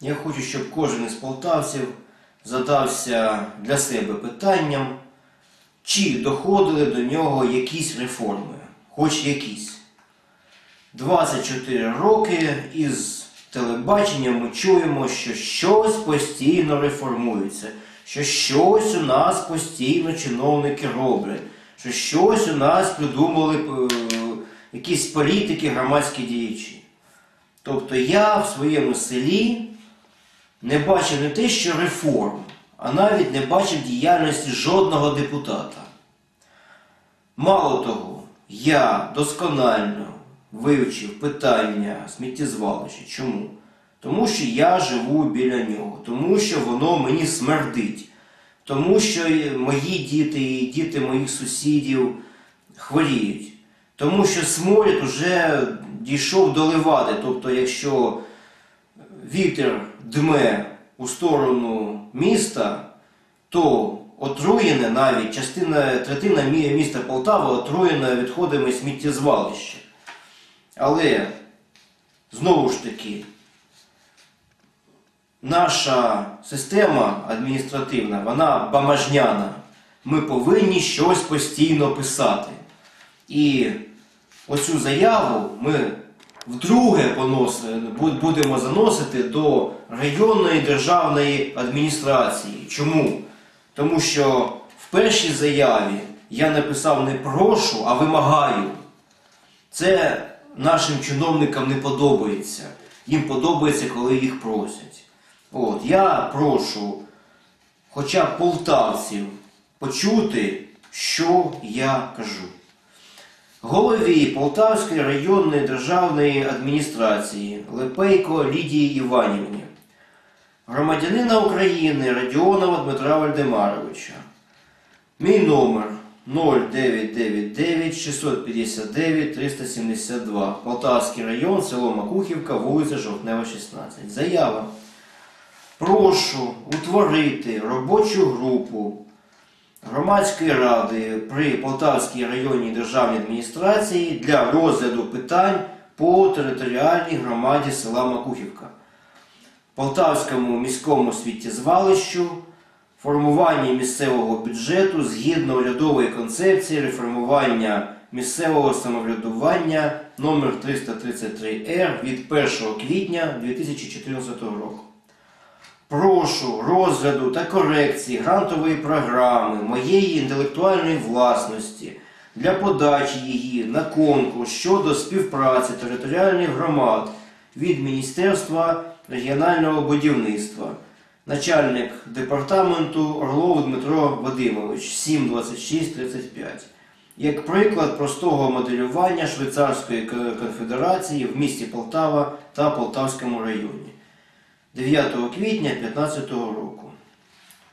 Я хочу, щоб кожен із полтавців задався для себе питанням, чи доходили до нього якісь реформи, хоч якісь. 24 роки із телебачення ми чуємо, що щось постійно реформується, що щось у нас постійно чиновники роблять, що щось у нас придумали е, якісь політики, громадські діячі. Тобто я в своєму селі не бачив не те, що реформ, а навіть не бачив діяльності жодного депутата. Мало того, я досконально вивчив питання сміттєзвалища. Чому? Тому що я живу біля нього, тому що воно мені смердить, тому що мої діти і діти моїх сусідів хворіють, тому що сморід уже дійшов до левади. Тобто, якщо вітер дме у сторону міста, то отруєне навіть частина третина міста Полтава отруєна відходами сміттєзвалища. Але знову ж таки, наша система адміністративна, вона бамажняна. Ми повинні щось постійно писати. І оцю заяву ми вдруге бу- будемо заносити до районної державної адміністрації. Чому? Тому що в першій заяві я написав не прошу, а вимагаю. Це нашим чиновникам не подобається. Їм подобається, коли їх просять. От, я прошу хоча б полтавців почути, що я кажу. Голові Полтавської районної державної адміністрації Лепейко Лідії Іванівні, громадянина України Радіонова Дмитра Вальдемаровича. Мій номер 0999 659 372. Полтавський район, село Макухівка, вулиця Жовтнева, 16. Заява. Прошу утворити робочу групу громадської ради при Полтавській районній державній адміністрації для розгляду питань по територіальній громаді села Макухівка. Полтавському міському сміттєзвалищу, формуванні місцевого бюджету згідно урядової концепції реформування місцевого самоврядування номер 333 р від 1 квітня 2014 року. Прошу розгляду та корекції грантової програми моєї інтелектуальної власності для подачі її на конкурс щодо співпраці територіальних громад від Міністерства регіонального будівництва. Начальник департаменту Орлов Дмитро Вадимович 72635. Як приклад простого моделювання Швейцарської конфедерації в місті Полтава та Полтавському районі. 9 квітня 2015 року.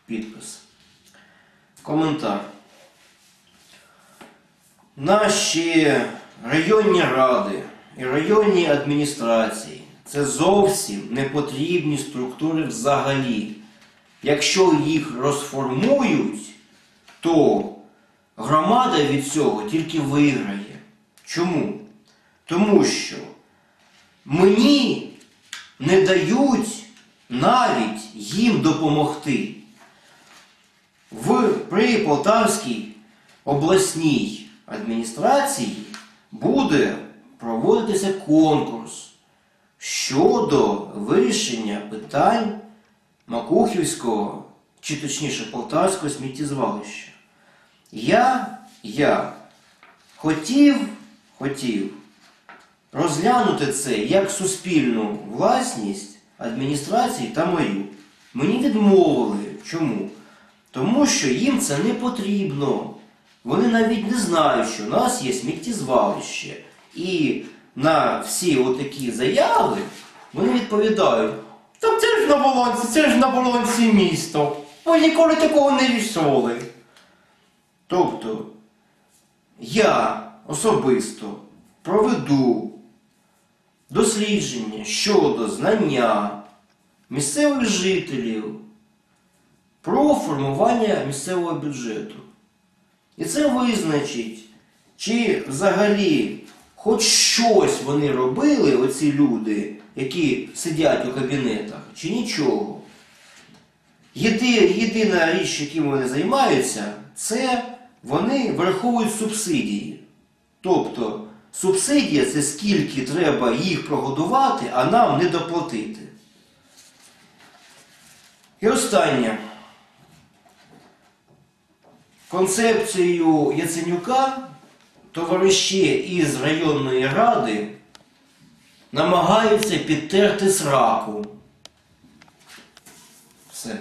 Підпис. Коментар. Наші районні ради і районні адміністрації це зовсім не потрібні структури взагалі. Якщо їх розформують, то громада від цього тільки виграє. Чому? Тому що мені не дають навіть їм допомогти. В, при Полтавській обласній адміністрації буде проводитися конкурс щодо вирішення питань Макухівського, чи точніше Полтавського сміттєзвалища. Я, я хотів, хотів розглянути це як суспільну власність адміністрації та мою. Мені відмовили. Чому? Тому що їм це не потрібно. Вони навіть не знають, що у нас є сміттєзвалище. І на всі отакі заяви вони відповідають: так це ж на балансі, це ж на балансі місто. Ви ніколи такого не рішили. Тобто, я особисто проведу дослідження щодо знання місцевих жителів про формування місцевого бюджету. І це визначить, чи взагалі хоч щось вони робили, оці люди, які сидять у кабінетах, чи нічого. Єди, єдина річ, яким вони займаються, це вони враховують субсидії. Тобто субсидія це скільки треба їх прогодувати, а нам не доплатити. І останнє. Концепцією Яценюка товариші із районної ради намагаються підтерти сраку. Все.